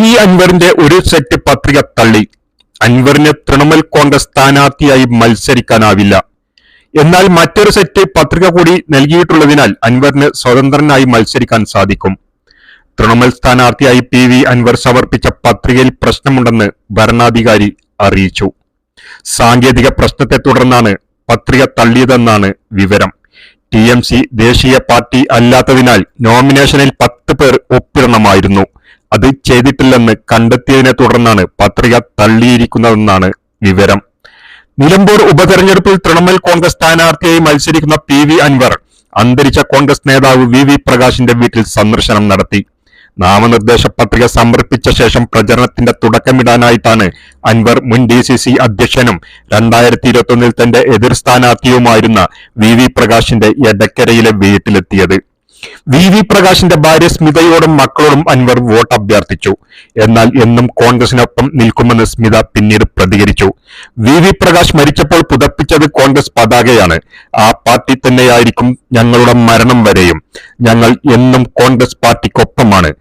V അൻവറിന്റെ ഒരു set പത്രിക തള്ളി. അൻവറിന് തൃണമൂൽ കോൺഗ്രസ് സ്ഥാനാർത്ഥിയായി മത്സരിക്കാനാവില്ല. എന്നാൽ മറ്റൊരു സെറ്റ് പത്രിക കൂടി നൽകിയിട്ടുള്ളതിനാൽ അൻവറിന് സ്വതന്ത്രനായി മത്സരിക്കാൻ സാധിക്കും. തൃണമൂൽ സ്ഥാനാർത്ഥിയായി പി വി അൻവർ സമർപ്പിച്ച പത്രികയിൽ പ്രശ്നമുണ്ടെന്ന് ഭരണാധികാരി അറിയിച്ചു. സാങ്കേതിക പ്രശ്നത്തെ തുടർന്നാണ് പത്രിക തള്ളിയതെന്നാണ് വിവരം. ടി ദേശീയ പാർട്ടി അല്ലാത്തതിനാൽ നോമിനേഷനിൽ പത്ത് പേർ ഒപ്പിടണമായിരുന്നു. അത് ചെയ്തിട്ടില്ലെന്ന് കണ്ടെത്തിയതിനെ തുടർന്നാണ് പത്രിക തള്ളിയിരിക്കുന്നതെന്നാണ് വിവരം. നിലമ്പൂർ ഉപതെരഞ്ഞെടുപ്പിൽ തൃണമൂൽ കോൺഗ്രസ് സ്ഥാനാർത്ഥിയായി മത്സരിക്കുന്ന പി വി അൻവർ അന്തരിച്ച കോൺഗ്രസ് നേതാവ് വി വി പ്രകാശിന്റെ വീട്ടിൽ സന്ദർശനം നടത്തി. നാമനിർദ്ദേശ പത്രിക സമർപ്പിച്ച ശേഷം പ്രചരണത്തിന്റെ തുടക്കമിടാനായിട്ടാണ് അൻവർ മുൻ ഡി സി സി അധ്യക്ഷനും രണ്ടായിരത്തി ഇരുപത്തൊന്നിൽ തന്റെ എതിർ സ്ഥാനാർത്ഥിയുമായിരുന്ന വി വി പ്രകാശിന്റെ എടക്കരയിലെ വീട്ടിലെത്തിയത്. വി വി പ്രകാശിന്റെ ഭാര്യ സ്മിതയോടും മക്കളോടും അൻവർ വോട്ട് അഭ്യർത്ഥിച്ചു. എന്നാൽ എന്നും കോൺഗ്രസിനൊപ്പം നിൽക്കുമെന്ന് സ്മിത പിന്നീട് പ്രതികരിച്ചു. വി വി പ്രകാശ് മരിച്ചപ്പോൾ പുതപ്പിച്ചത് കോൺഗ്രസ് പതാകയാണ്. ആ പാർട്ടി തന്നെയായിരിക്കും ഞങ്ങളുടെ മരണം വരെയും. ഞങ്ങൾ എന്നും കോൺഗ്രസ് പാർട്ടിക്കൊപ്പമാണ്.